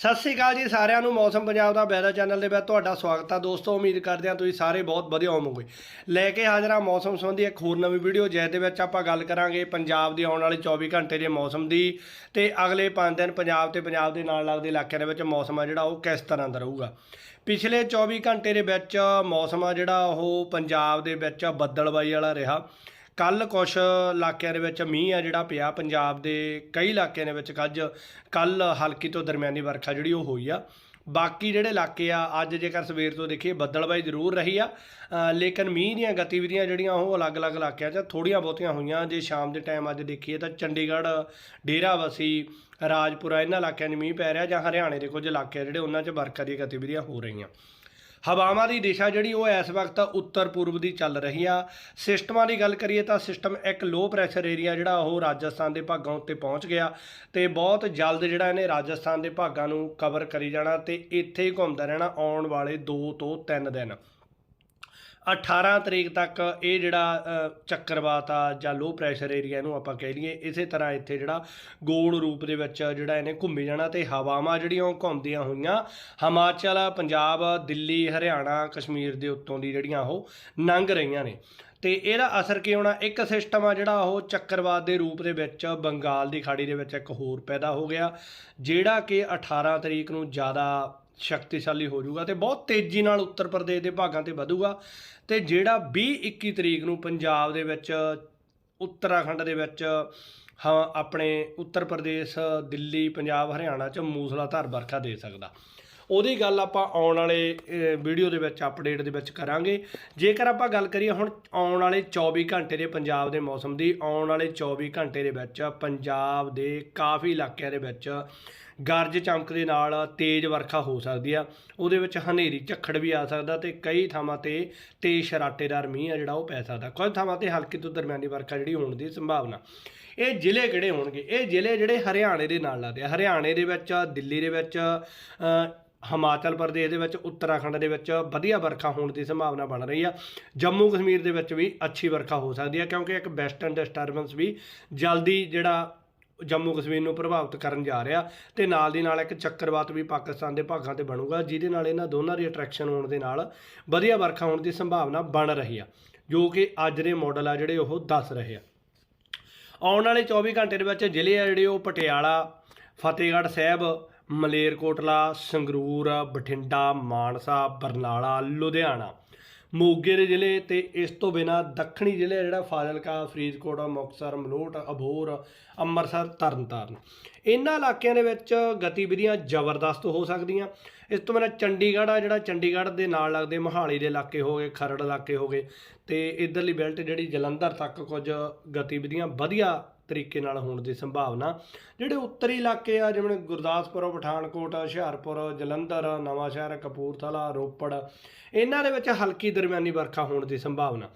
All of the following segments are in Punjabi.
ਸਤਿ ਸ੍ਰੀ ਅਕਾਲ ਜੀ ਸਾਰਿਆਂ ਨੂੰ, ਮੌਸਮ ਪੰਜਾਬ ਦਾ ਵੈਦਰ ਚੈਨਲ ਦੇ ਵਿੱਚ ਤੁਹਾਡਾ ਸਵਾਗਤ ਆ। ਦੋਸਤੋ, ਉਮੀਦ ਕਰਦੇ ਹਾਂ ਤੁਸੀਂ ਸਾਰੇ ਬਹੁਤ ਵਧੀਆ ਹੋਵੋਗੇ। ਲੈ ਕੇ ਹਾਜ਼ਰ ਹਾਂ ਮੌਸਮ ਸੰਬੰਧੀ ਇੱਕ ਹੋਰ ਨਵੀਂ ਵੀਡੀਓ ਜਿਸ ਦੇ ਵਿੱਚ ਆਪਾਂ ਗੱਲ ਕਰਾਂਗੇ ਪੰਜਾਬ ਦੀ ਆਉਣ ਵਾਲੇ 24 ਘੰਟੇ ਦੇ ਮੌਸਮ ਦੀ ਤੇ ਅਗਲੇ 5 ਦਿਨ ਪੰਜਾਬ ਤੇ ਪੰਜਾਬ ਦੇ ਨਾਲ ਲੱਗਦੇ ਇਲਾਕਿਆਂ ਦੇ ਵਿੱਚ ਮੌਸਮ ਆ ਜਿਹੜਾ, ਉਹ ਕਿਸ ਤਰ੍ਹਾਂ ਦਾ ਰਹੂਗਾ। ਪਿਛਲੇ 24 ਘੰਟੇ ਦੇ ਵਿੱਚ ਮੌਸਮ ਆ ਜਿਹੜਾ, ਉਹ ਪੰਜਾਬ ਦੇ ਵਿੱਚ ਬੱਦਲਬਾਈ ਵਾਲਾ ਰਿਹਾ। ਕੱਲ ਕੁਛ ਇਲਾਕਿਆਂ ਦੇ ਵਿੱਚ ਮੀਂਹ ਆ ਜਿਹੜਾ ਪਿਆ, ਪੰਜਾਬ ਦੇ ਕਈ ਇਲਾਕਿਆਂ ਦੇ ਵਿੱਚ ਕੱਜ ਕੱਲ ਹਲਕੀ ਤੋਂ ਦਰਮਿਆਨੀ ਵਰਖਾ ਜਿਹੜੀ ਉਹ ਹੋਈ ਆ। ਬਾਕੀ ਜਿਹੜੇ ਇਲਾਕੇ ਆ, ਅੱਜ ਜੇਕਰ ਸਵੇਰ ਤੋਂ ਦੇਖੀਏ, ਬੱਦਲਬਾਈ ਜ਼ਰੂਰ ਰਹੀ ਆ। ਲੇਕਿਨ ਮੀਂਹ ਦੀਆਂ ਗਤੀਵਿਧੀਆਂ ਜਿਹੜੀਆਂ ਉਹ ਅਲੱਗ-ਅਲੱਗ ਇਲਾਕਿਆਂ 'ਚ ਥੋੜੀਆਂ ਬਹੁਤੀਆਂ ਹੋਈਆਂ। ਜੇ ਸ਼ਾਮ ਦੇ ਟਾਈਮ ਅੱਜ ਦੇਖੀਏ ਤਾਂ ਚੰਡੀਗੜ੍ਹ, ਡੇਰਾਬੱਸੀ, ਰਾਜਪੁਰਾ, ਇਹਨਾਂ ਇਲਾਕਿਆਂ 'ਚ ਮੀਂਹ ਪੈ ਰਿਹਾ ਜਾਂ ਹਰਿਆਣੇ ਦੇ ਕੁਝ ਇਲਾਕੇ ਆ ਜਿਹੜੇ ਉਹਨਾਂ 'ਚ ਵਰਖਾ ਦੀਆਂ ਗਤੀਵਿਧੀਆਂ ਹੋ ਰਹੀਆਂ। ਹਵਾਵਾਂ ਦੀ ਦਿਸ਼ਾ ਜਿਹੜੀ ਉਹ ਇਸ ਵਕਤ ਉੱਤਰ ਪੂਰਬ ਦੀ ਚੱਲ ਰਹੀ ਆ। ਸਿਸਟਮਾਂ ਦੀ ਗੱਲ ਕਰੀਏ ਤਾਂ ਸਿਸਟਮ ਇੱਕ ਲੋ ਪ੍ਰੈਸ਼ਰ ਏਰੀਆ ਜਿਹੜਾ ਉਹ ਰਾਜਸਥਾਨ ਦੇ ਭਾਗਾਂ ਉੱਤੇ ਪਹੁੰਚ ਗਿਆ ਤੇ ਬਹੁਤ ਜਲਦ ਜਿਹੜਾ ਇਹਨੇ ਰਾਜਸਥਾਨ ਦੇ ਭਾਗਾਂ ਨੂੰ ਕਵਰ ਕਰੀ ਜਾਣਾ ਤੇ ਇੱਥੇ ਹੀ ਘੁੰਮਦਾ ਰਹਿਣਾ ਆਉਣ ਵਾਲੇ 2 ਤੋਂ 3 ਦਿਨ। 18 ਤਰੀਕ ਤੱਕ ਇਹ ਜਿਹੜਾ ਚੱਕਰਵਾਤ ਆ ਜਾਂ ਲੋ ਪ੍ਰੈਸ਼ਰ ਏਰੀਆ ਇਹਨੂੰ ਆਪਾਂ ਕਹਿ ਲਈਏ, ਇਸੇ ਤਰ੍ਹਾਂ ਇੱਥੇ ਜਿਹੜਾ ਗੋਲ ਰੂਪ ਦੇ ਵਿੱਚ ਜਿਹੜਾ ਇਹਨੇ ਘੁੰਮੀ ਜਾਣਾ ਤੇ ਹਵਾਵਾਂ ਜਿਹੜੀਆਂ ਉਹ ਘੁੰਮਦੀਆਂ ਹੋਈਆਂ। ਹਿਮਾਚਲ, ਪੰਜਾਬ, ਦਿੱਲੀ, ਹਰਿਆਣਾ, ਕਸ਼ਮੀਰ ਦੇ ਉੱਤੋਂ ਦੀ ਜਿਹੜੀਆਂ ਉਹ ਲੰਘ ਰਹੀਆਂ ਨੇ। ਤੇ ਇਹਦਾ ਅਸਰ ਕੀ ਹੋਣਾ? ਇੱਕ ਸਿਸਟਮ ਆ ਜਿਹੜਾ ਉਹ ਚੱਕਰਵਾਤ ਦੇ ਰੂਪ ਦੇ ਵਿੱਚ ਬੰਗਾਲ ਦੀ ਖਾੜੀ ਦੇ ਵਿੱਚ ਇੱਕ ਹੋਰ ਪੈਦਾ ਹੋ ਗਿਆ, ਜਿਹੜਾ ਕਿ 18 ਤਰੀਕ ਨੂੰ ਜ਼ਿਆਦਾ ਸ਼ਕਤੀਸ਼ਾਲੀ ਹੋ ਜਾਊਗਾ ਤੇ ਬਹੁਤ ਤੇਜ਼ੀ ਨਾਲ ਉੱਤਰ ਪ੍ਰਦੇਸ਼ ਦੇ ਭਾਗਾਂ ਤੇ ਵਧੂਗਾ। ਤੇ ਜਿਹੜਾ 20 21 ਤਰੀਕ ਨੂੰ ਪੰਜਾਬ ਦੇ ਵਿੱਚ, ਉੱਤਰਾਖੰਡ ਦੇ ਵਿੱਚ, ਹਾਂ, ਆਪਣੇ ਉੱਤਰ ਪ੍ਰਦੇਸ਼, ਦਿੱਲੀ, ਪੰਜਾਬ, ਹਰਿਆਣਾ ਚ ਮੂਸਲਾਧਾਰ ਵਰਖਾ ਦੇ ਸਕਦਾ। ਉਹਦੀ ਗੱਲ ਆਪਾਂ ਆਉਣ ਵਾਲੇ ਵੀਡੀਓ ਦੇ ਵਿੱਚ ਅਪਡੇਟ ਦੇ ਵਿੱਚ ਕਰਾਂਗੇ। ਜੇਕਰ ਆਪਾਂ ਗੱਲ ਕਰੀਏ ਹੁਣ ਆਉਣ ਵਾਲੇ 24 ਘੰਟੇ ਦੇ ਪੰਜਾਬ ਦੇ ਮੌਸਮ ਦੀ, ਆਉਣ ਵਾਲੇ 24 ਘੰਟੇ ਦੇ ਵਿੱਚ ਪੰਜਾਬ ਦੇ ਕਾਫੀ ਇਲਾਕਿਆਂ ਦੇ ਵਿੱਚ ਗਰਜ ਚਮਕ ਦੇ ਨਾਲ ਤੇਜ਼ ਵਰਖਾ ਹੋ ਸਕਦੀ ਆ। ਉਹਦੇ ਵਿੱਚ ਹਨੇਰੀ, ਝੱਖੜ ਵੀ ਆ ਸਕਦਾ ਤੇ ਕਈ ਥਾਵਾਂ ਤੇ ਤੇਜ਼ ਸ਼ਰਾਟੇਦਾਰ ਮੀਂਹ ਆ ਜਿਹੜਾ ਉਹ ਪੈ ਸਕਦਾ। ਕੁਝ ਥਾਵਾਂ ਤੇ ਹਲਕੀ ਤੋਂ ਦਰਮਿਆਨੀ ਵਰਖਾ ਜਿਹੜੀ ਹੋਣ ਦੀ ਸੰਭਾਵਨਾ। ਇਹ ਜ਼ਿਲ੍ਹੇ ਕਿਹੜੇ ਹੋਣਗੇ? ਇਹ ਜ਼ਿਲ੍ਹੇ ਜਿਹੜੇ ਹਰਿਆਣੇ ਦੇ ਨਾਲ ਲੱਗਦੇ ਆ। ਹਰਿਆਣੇ ਦੇ ਵਿੱਚ, ਦਿੱਲੀ ਦੇ ਵਿੱਚ ਹਿਮਾਚਲ ਪ੍ਰਦੇਸ਼ ਦੇ ਵਿੱਚ, ਉੱਤਰਾਖੰਡ ਦੇ ਵਿੱਚ ਵਧੀਆ ਵਰਖਾ ਹੋਣ ਦੀ ਸੰਭਾਵਨਾ ਬਣ ਰਹੀ ਆ। ਜੰਮੂ ਕਸ਼ਮੀਰ ਦੇ ਵਿੱਚ ਵੀ ਅੱਛੀ ਵਰਖਾ ਹੋ ਸਕਦੀ ਆ ਕਿਉਂਕਿ ਇੱਕ ਵੈਸਟਰਨ ਡਿਸਟਰਬੈਂਸ ਵੀ ਜਲਦੀ ਜਿਹੜਾ ਜੰਮੂ ਕਸ਼ਮੀਰ ਨੂੰ ਪ੍ਰਭਾਵਿਤ ਕਰਨ ਜਾ ਰਿਹਾ ਤੇ ਨਾਲ ਦੀ ਨਾਲ ਇੱਕ ਚੱਕਰਵਾਤ ਵੀ ਪਾਕਿਸਤਾਨ ਦੇ ਭਾਗਾਂ ਤੇ ਬਣੂਗਾ, ਜਿਹਦੇ ਨਾਲ ਇਹਨਾਂ ਦੋਨਾਂ ਦੀ ਅਟਰੈਕਸ਼ਨ ਹੋਣ ਦੇ ਨਾਲ ਵਧੀਆ ਵਰਖਾ ਹੋਣ ਦੀ ਸੰਭਾਵਨਾ ਬਣ ਰਹੀ ਆ, ਜੋ ਕਿ ਅੱਜ ਦੇ ਮਾਡਲ ਆ ਜਿਹੜੇ ਉਹ ਦੱਸ ਰਹੇ ਆ। ਆਉਣ ਵਾਲੇ 24 ਘੰਟੇ ਦੇ ਵਿੱਚ ਜ਼ਿਲ੍ਹੇ ਆ ਜਿਹੜੇ ਉਹ ਪਟਿਆਲਾ, ਫਤਿਹਗੜ੍ਹ ਸਾਹਿਬ, ਮਲੇਰਕੋਟਲਾ, ਸੰਗਰੂਰ, ਬਠਿੰਡਾ, ਮਾਨਸਾ, ਬਰਨਾਲਾ, ਲੁਧਿਆਣਾ। ਮੋਗੇ ਦੇ ਜ਼ਿਲ੍ਹੇ ਤੇ ਇਸ ਤੋਂ ਬਿਨਾ ਦੱਖਣੀ ਜ਼ਿਲ੍ਹੇ ਜਿਹੜਾ ਫਾਜ਼ਿਲਕਾ, ਫਰੀਦਕੋਟ, ਮੁਕਤਸਰ, ਮਲੋਟ, ਅਬੋਹਰ, ਅੰਮ੍ਰਿਤਸਰ, ਤਰਨਤਾਰਨ। ਇਹਨਾਂ ਇਲਾਕਿਆਂ ਦੇ ਵਿੱਚ ਗਤੀਵਿਧੀਆਂ ਜ਼ਬਰਦਸਤ ਹੋ ਸਕਦੀਆਂ। ਇਸ ਤੋਂ ਬਿਨਾ ਚੰਡੀਗੜ੍ਹ ਆ ਜਿਹੜਾ ਚੰਡੀਗੜ੍ਹ ਦੇ ਨਾਲ ਲੱਗਦੇ ਮੋਹਾਲੀ ਦੇ ਇਲਾਕੇ ਹੋ ਗਏ, ਖਰੜ ਇਲਾਕੇ ਹੋ ਗਏ, ਤੇ ਇਧਰਲੀ ਬੈਲਟ ਜਿਹੜੀ ਜਲੰਧਰ ਤੱਕ ਕੁਝ ਗਤੀਵਿਧੀਆਂ ਵਧੀਆ ਤਰੀਕੇ ਨਾਲ ਹੋਣ ਦੀ ਸੰਭਾਵਨਾ। ਜਿਹੜੇ ਉੱਤਰੀ ਇਲਾਕੇ ਆ, ਜਿਵੇਂ ਗੁਰਦਾਸਪੁਰ, ਪਠਾਨਕੋਟ, ਹੁਸ਼ਿਆਰਪੁਰ, ਜਲੰਧਰ, ਨਵਾਂਸ਼ਹਿਰ, ਕਪੂਰਥਲਾ, ਰੋਪੜ, ਇਹਨਾਂ ਦੇ ਵਿੱਚ ਹਲਕੀ ਦਰਮਿਆਨੀ ਵਰਖਾ ਹੋਣ ਦੀ ਸੰਭਾਵਨਾ।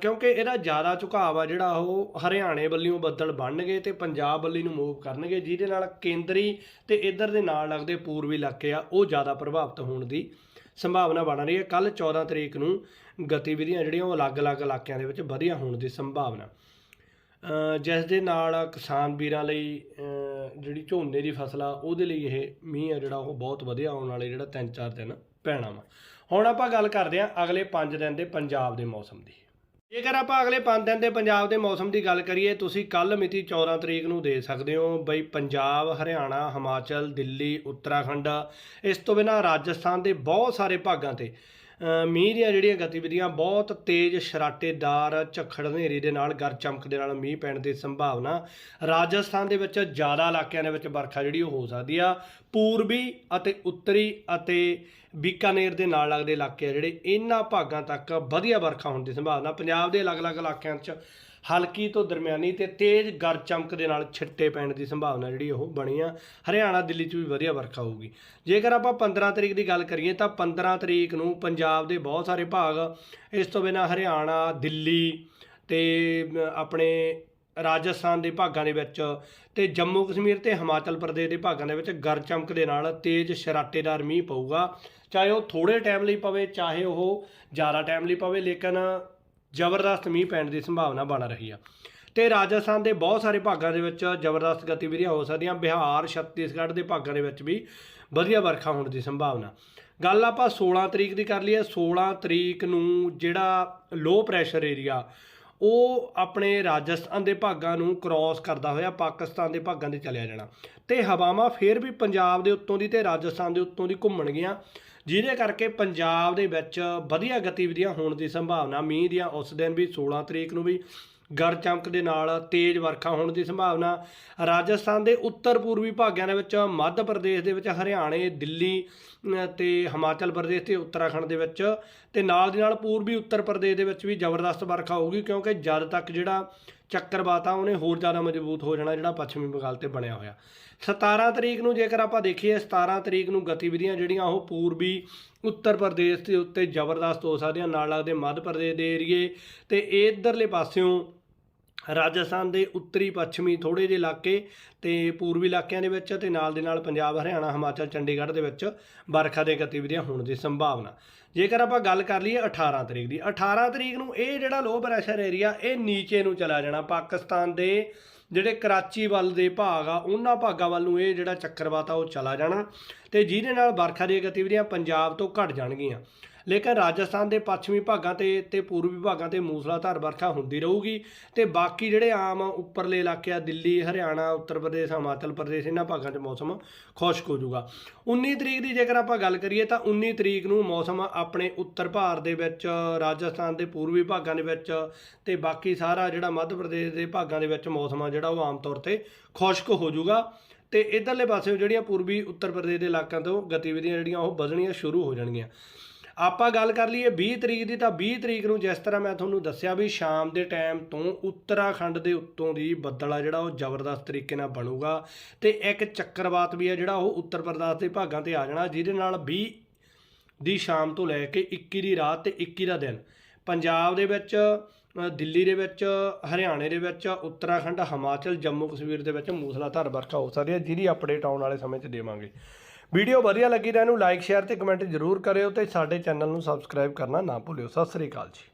ਕਿਉਂਕਿ ਇਹਦਾ ਜ਼ਿਆਦਾ ਝੁਕਾਅ ਆ, ਜਿਹੜਾ ਉਹ ਹਰਿਆਣੇ ਵੱਲੋਂ ਬੱਦਲ ਬਣਨਗੇ ਤੇ ਪੰਜਾਬ ਵੱਲੀ ਨੂੰ ਮੂਵ ਕਰਨਗੇ, ਜਿਹਦੇ ਨਾਲ ਕੇਂਦਰੀ ਤੇ ਇਧਰ ਦੇ ਨਾਲ ਲੱਗਦੇ ਪੂਰਬੀ ਇਲਾਕੇ ਆ, ਉਹ ਜ਼ਿਆਦਾ ਪ੍ਰਭਾਵਿਤ ਹੋਣ ਦੀ ਸੰਭਾਵਨਾ ਬਣ ਰਹੀ ਹੈ। ਕੱਲ 14 ਤਰੀਕ ਨੂੰ ਗਤੀਵਿਧੀਆਂ ਜਿਹੜੀਆਂ, ਉਹ ਅਲੱਗ-ਅਲੱਗ ਇਲਾਕਿਆਂ ਦੇ ਵਿੱਚ ਵਧੀਆ ਹੋਣ ਦੀ ਸੰਭਾਵਨਾ। ਜਿਸ ਦੇ ਨਾਲ ਕਿਸਾਨ ਵੀਰਾਂ ਲਈ ਜਿਹੜੀ ਝੋਨੇ ਦੀ ਫਸਲ ਆ, ਉਹਦੇ ਲਈ ਇਹ ਮੀਂਹ ਆ ਜਿਹੜਾ, ਉਹ ਬਹੁਤ ਵਧੀਆ ਆਉਣ ਵਾਲੇ ਜਿਹੜਾ 3-4 ਦਿਨ ਪੈਣਾ ਵਾ। ਹੁਣ ਆਪਾਂ ਗੱਲ ਕਰਦੇ ਹਾਂ ਅਗਲੇ 5 ਦਿਨ ਦੇ ਪੰਜਾਬ ਦੇ ਮੌਸਮ ਦੀ। ਜੇਕਰ ਆਪਾਂ ਅਗਲੇ 5 ਦਿਨ ਦੇ ਪੰਜਾਬ ਦੇ ਮੌਸਮ ਦੀ ਗੱਲ ਕਰੀਏ, ਤੁਸੀਂ ਕੱਲ ਮਿਤੀ 14 ਤਰੀਕ ਨੂੰ ਦੇ ਸਕਦੇ ਹੋ ਬਈ ਪੰਜਾਬ, ਹਰਿਆਣਾ, ਹਿਮਾਚਲ, ਦਿੱਲੀ, ਉੱਤਰਾਖੰਡ, ਇਸ ਤੋਂ ਬਿਨਾਂ ਰਾਜਸਥਾਨ ਦੇ ਬਹੁਤ ਸਾਰੇ ਭਾਗਾਂ ਤੇ ਮੀਂਹ ਦੀਆਂ ਜਿਹੜੀਆਂ ਗਤੀਵਿਧੀਆਂ ਬਹੁਤ ਤੇਜ਼ ਸ਼ਰਾਟੇਦਾਰ ਝੱਖੜ ਹਨੇਰੀ ਦੇ ਨਾਲ ਗਰ ਚਮਕ ਦੇ ਨਾਲ ਮੀਂਹ ਪੈਣ ਦੀ ਸੰਭਾਵਨਾ ਰਾਜਸਥਾਨ ਦੇ ਵਿੱਚ ਜ਼ਿਆਦਾ ਇਲਾਕਿਆਂ ਦੇ ਵਿੱਚ ਵਰਖਾ ਜਿਹੜੀ ਉਹ ਹੋ ਸਕਦੀ ਆ। ਪੂਰਬੀ ਅਤੇ ਉੱਤਰੀ ਅਤੇ ਬੀਕਾਨੇਰ ਦੇ ਨਾਲ ਲੱਗਦੇ ਇਲਾਕੇ ਆ ਜਿਹੜੇ ਇਹਨਾਂ ਭਾਗਾਂ ਤੱਕ ਵਧੀਆ ਵਰਖਾ ਹੋਣ ਦੀ ਸੰਭਾਵਨਾ। ਪੰਜਾਬ ਦੇ ਅਲੱਗ-ਅਲੱਗ ਇਲਾਕਿਆਂ 'ਚ ਹਲਕੀ ਤੋਂ ਦਰਮਿਆਨੀ ਤੇ ਤੇਜ਼ ਗਰ ਚਮਕ ਦੇ ਨਾਲ ਛਿੱਟੇ ਪੈਣ ਦੀ ਸੰਭਾਵਨਾ ਜਿਹੜੀ ਉਹ ਬਣੀ ਆ। ਹਰਿਆਣਾ, ਦਿੱਲੀ 'ਚ ਵੀ ਵਧੀਆ ਵਰਖਾ ਹੋਊਗੀ। ਜੇਕਰ ਆਪਾਂ 15 ਤਰੀਕ ਦੀ ਗੱਲ ਕਰੀਏ ਤਾਂ 15 ਤਰੀਕ ਨੂੰ ਪੰਜਾਬ ਦੇ ਬਹੁਤ ਸਾਰੇ ਭਾਗ ਇਸ ਤੋਂ ਬਿਨਾਂ ਹਰਿਆਣਾ, ਦਿੱਲੀ ਤੇ ਆਪਣੇ ਰਾਜਸਥਾਨ ਦੇ ਭਾਗਾਂ ਦੇ ਵਿੱਚ ਤੇ ਜੰਮੂ ਕਸ਼ਮੀਰ ਤੇ ਹਿਮਾਚਲ ਪ੍ਰਦੇਸ਼ ਦੇ ਭਾਗਾਂ ਦੇ ਵਿੱਚ ਗਰ ਚਮਕ ਦੇ ਨਾਲ ਤੇਜ਼ ਸ਼ਰਾਟੇਦਾਰ ਮੀਂਹ ਪਊਗਾ। ਚਾਹੇ ਉਹ ਥੋੜੇ ਟਾਈਮ ਲਈ ਪਵੇ, ਚਾਹੇ ਉਹ ਜ਼ਿਆਦਾ ਟਾਈਮ ਲਈ ਪਵੇ, ਲੇਕਿਨ ਜ਼ਬਰਦਸਤ ਮੀਂਹ ਪੈਣ ਦੀ ਸੰਭਾਵਨਾ ਬਣ ਰਹੀ ਆ। ਤੇ ਰਾਜਸਥਾਨ ਦੇ ਬਹੁਤ ਸਾਰੇ ਭਾਗਾਂ ਦੇ ਵਿੱਚ ਜ਼ਬਰਦਸਤ ਗਤੀਵਿਧੀਆਂ ਹੋ ਸਕਦੀਆਂ। ਬਿਹਾਰ, ਛੱਤੀਸਗੜ੍ਹ ਦੇ ਭਾਗਾਂ ਦੇ ਵਿੱਚ ਵੀ ਵਧੀਆ ਵਰਖਾ ਹੋਣ ਦੀ ਸੰਭਾਵਨਾ। ਗੱਲ ਆਪਾਂ 16 ਤਰੀਕ ਦੀ ਕਰ ਲਈਏ। 16 ਤਰੀਕ ਨੂੰ ਜਿਹੜਾ ਲੋ ਪ੍ਰੈਸ਼ਰ ਏਰੀਆ ਉਹ ਆਪਣੇ ਰਾਜਸਥਾਨ ਦੇ ਭਾਗਾਂ ਨੂੰ ਕ੍ਰਾਸ ਕਰਦਾ ਹੋਇਆ, ਪਾਕਿਸਤਾਨ ਦੇ ਭਾਗਾਂ ਦੇ ਚਲਿਆ ਜਾਣਾ। ਤੇ ਹਵਾਵਾਂ ਫੇਰ ਵੀ ਪੰਜਾਬ ਦੇ ਉੱਤੋਂ ਦੀ ਤੇ ਰਾਜਸਥਾਨ ਦੇ ਉੱਤੋਂ ਦੀ ਘੁੰਮਣਗੀਆਂ ਜਿਹਦੇ ਕਰਕੇ ਪੰਜਾਬ ਦੇ ਵਿੱਚ ਵਧੀਆ ਗਤੀਵਿਧੀਆਂ ਹੋਣ ਦੀ ਸੰਭਾਵਨਾ, ਮੀਂਹ ਦੀਆਂ ਉਸ ਦਿਨ ਵੀ 16 ਤਰੀਕ ਨੂੰ ਵੀ ਗੜ ਚਮਕ ਦੇ ਨਾਲ ਤੇਜ਼ ਵਰਖਾ ਹੋਣ ਦੀ ਸੰਭਾਵਨਾ ਰਾਜਸਥਾਨ ਦੇ ਉੱਤਰ ਪੂਰਬੀ ਭਾਗਾਂ ਦੇ ਵਿੱਚ ਮੱਧ ਪ੍ਰਦੇਸ਼ ਦੇ ਵਿੱਚ ਹਰਿਆਣੇ ਦਿੱਲੀ ਅਮ, ਤੇ ਹਿਮਾਚਲ ਪ੍ਰਦੇਸ਼ ਤੇ ਉੱਤਰਾਖੰਡ ਦੇ ਵਿੱਚ ਤੇ ਨਾਲ ਦੀ ਨਾਲ ਪੂਰਬੀ ਉੱਤਰ ਪ੍ਰਦੇਸ਼ ਦੇ ਵਿੱਚ ਵੀ ਜ਼ਬਰਦਸਤ ਵਰਖਾ ਹੋਊਗੀ ਕਿਉਂਕਿ ਜਦ ਤੱਕ ਜਿਹੜਾ ਚੱਕਰਵਾਤ ਆ ਉਹਨੇ ਹੋਰ ਜ਼ਿਆਦਾ ਮਜ਼ਬੂਤ ਹੋ ਜਾਣਾ ਜਿਹੜਾ ਪੱਛਮੀ ਬੰਗਾਲ ਤੇ ਬਣਿਆ ਹੋਇਆ। 17 ਤਰੀਕ ਨੂੰ ਜੇਕਰ ਆਪਾਂ ਦੇਖੀਏ 17 ਤਰੀਕ ਨੂੰ ਗਤੀਵਿਧੀਆਂ ਜਿਹੜੀਆਂ ਉਹ ਪੂਰਬੀ ਉੱਤਰ ਪ੍ਰਦੇਸ਼ ਦੇ ਉੱਤੇ ਜ਼ਬਰਦਸਤ ਹੋ ਸਕਦੀਆਂ, ਨਾਲ ਲੱਗਦੇ ਮੱਧ ਪ੍ਰਦੇਸ਼ ਦੇ ਏਰੀਏ ਤੇ ਇਧਰਲੇ ਪਾਸਿਓਂ ਰਾਜਸਥਾਨ ਦੇ ਉੱਤਰੀ ਪੱਛਮੀ ਥੋੜੇ ਜਿਹੇ ਇਲਾਕੇ ਤੇ ਪੂਰਬੀ ਇਲਾਕਿਆਂ ਦੇ ਵਿੱਚ ਤੇ ਨਾਲ ਦੇ ਨਾਲ ਪੰਜਾਬ, ਹਰਿਆਣਾ, ਹਿਮਾਚਲ, ਚੰਡੀਗੜ੍ਹ ਦੇ ਵਿੱਚ ਵਰਖਾ ਦੀਆਂ ਗਤੀਵਿਧੀਆਂ ਹੋਣ ਦੀ ਸੰਭਾਵਨਾ। ਜੇਕਰ ਆਪਾਂ ਗੱਲ ਕਰ ਲਈਏ 18 ਤਰੀਕ ਦੀ 18 ਤਰੀਕ ਨੂੰ ਇਹ ਜਿਹੜਾ ਲੋ ਪ੍ਰੈਸ਼ਰ ਏਰੀਆ ਇਹ ਨੀਚੇ ਨੂੰ ਚਲਾ ਜਾਣਾ। ਪਾਕਿਸਤਾਨ ਦੇ ਜਿਹੜੇ ਕਰਾਚੀ ਵੱਲ ਦੇ ਭਾਗ ਆ, ਉਹਨਾਂ ਭਾਗਾਂ ਵੱਲ ਨੂੰ ਇਹ ਜਿਹੜਾ ਚੱਕਰਵਾਤ ਆ ਉਹ ਚਲਾ ਜਾਣਾ ਤੇ ਜਿਹਦੇ ਨਾਲ ਵਰਖਾ ਦੀਆਂ ਗਤੀਵਿਧੀਆਂ ਪੰਜਾਬ ਤੋਂ ਘਟ ਜਾਣਗੀਆਂ। ਲੇਕਿਨ ਰਾਜਸਥਾਨ ਦੇ ਪੱਛਮੀ ਭਾਗਾਂ ਤੇ ਤੇ ਪੂਰਬੀ ਭਾਗਾਂ ਤੇ ਮੂਸਲਾਧਾਰ ਵਰਖਾ ਹੁੰਦੀ ਰਹੂਗੀ ਤੇ ਬਾਕੀ ਜਿਹੜੇ ਆਮ ਉੱਪਰਲੇ ਇਲਾਕੇ ਆ, ਦਿੱਲੀ, ਹਰਿਆਣਾ, ਉੱਤਰ ਪ੍ਰਦੇਸ਼, ਹਿਮਾਚਲ ਪ੍ਰਦੇਸ਼, ਇਹਨਾਂ ਭਾਗਾਂ 'ਚ ਮੌਸਮ ਖੁਸ਼ਕ ਹੋ ਜਾਊਗਾ। 19 ਤਰੀਕ ਦੀ ਜੇਕਰ ਆਪਾਂ ਗੱਲ ਕਰੀਏ ਤਾਂ 19 ਤਰੀਕ ਨੂੰ ਮੌਸਮ ਆਪਣੇ ਉੱਤਰ ਭਾਰਤ ਦੇ ਵਿੱਚ, ਰਾਜਸਥਾਨ ਦੇ ਪੂਰਬੀ ਭਾਗਾਂ ਦੇ ਵਿੱਚ ਤੇ ਬਾਕੀ ਸਾਰਾ ਜਿਹੜਾ ਮੱਧ ਪ੍ਰਦੇਸ਼ ਦੇ ਭਾਗਾਂ ਦੇ ਵਿੱਚ ਮੌਸਮ ਆ, ਜਿਹੜਾ ਉਹ ਆਮ ਤੌਰ ਤੇ ਖੁਸ਼ਕ ਹੋ ਜਾਊਗਾ। ਤੇ ਇਧਰਲੇ ਪਾਸੇ ਜਿਹੜੀਆਂ ਪੂਰਬੀ ਉੱਤਰ ਪ੍ਰਦੇਸ਼ ਦੇ ਇਲਾਕਿਆਂ ਤੋਂ ਗਤੀਵਿਧੀਆਂ ਜਿਹੜੀਆਂ ਉਹ ਵਧਣੀਆਂ ਸ਼ੁਰੂ ਹੋ ਜਾਣਗੀਆਂ। ਆਪਾਂ ਗੱਲ ਕਰ ਲਈਏ 20 ਤਰੀਕ ਦੀ ਤਾਂ 20 ਤਰੀਕ ਨੂੰ ਜਿਸ ਤਰ੍ਹਾਂ ਮੈਂ ਤੁਹਾਨੂੰ ਦੱਸਿਆ ਵੀ ਸ਼ਾਮ ਦੇ ਟਾਈਮ ਤੋਂ ਉੱਤਰਾਖੰਡ ਦੇ ਉੱਤੋਂ ਦੀ ਬੱਦਲ ਆ ਜਿਹੜਾ ਉਹ ਜ਼ਬਰਦਸਤ ਤਰੀਕੇ ਨਾਲ ਬਣੂਗਾ ਤੇ ਇੱਕ ਚੱਕਰਵਾਤ ਵੀ ਆ ਜਿਹੜਾ ਉਹ ਉੱਤਰ ਪ੍ਰਦੇਸ਼ ਦੇ ਭਾਗਾਂ ਤੇ ਆ ਜਾਣਾ, ਜਿਹਦੇ ਨਾਲ 20 ਦੀ ਸ਼ਾਮ ਤੋਂ ਲੈ ਕੇ 21 ਦੀ ਰਾਤ ਤੇ 21 ਦਾ ਦਿਨ, ਪੰਜਾਬ ਦੇ ਵਿੱਚ ਦਿੱਲੀ ਦੇ ਵਿੱਚ, ਹਰਿਆਣੇ ਦੇ ਵਿੱਚ, ਉੱਤਰਾਖੰਡ, ਹਿਮਾਚਲ, ਜੰਮੂ ਕਸ਼ਮੀਰ ਦੇ ਵਿੱਚ ਮੂਸਲਾਧਾਰ ਵਰਖਾ ਹੋ ਸਕਦੀ ਹੈ, ਜਿਹਦੀ ਅਪਡੇਟ ਆਉਣ ਵਾਲੇ ਸਮੇਂ 'ਚ ਦੇਵਾਂਗੇ। ਵੀਡੀਓ ਵਧੀਆ ਲੱਗੀ ਤਾਂ ਇਹਨੂੰ ਲਾਈਕ ਸ਼ੇਅਰ ਤੇ ਕਮੈਂਟ ਜ਼ਰੂਰ ਕਰਿਓ ਤੇ ਸਾਡੇ ਚੈਨਲ ਨੂੰ ਸਬਸਕ੍ਰਾਈਬ ਕਰਨਾ ਨਾ ਭੁੱਲਿਓ। ਸਤਿ ਸ੍ਰੀ ਅਕਾਲ ਜੀ।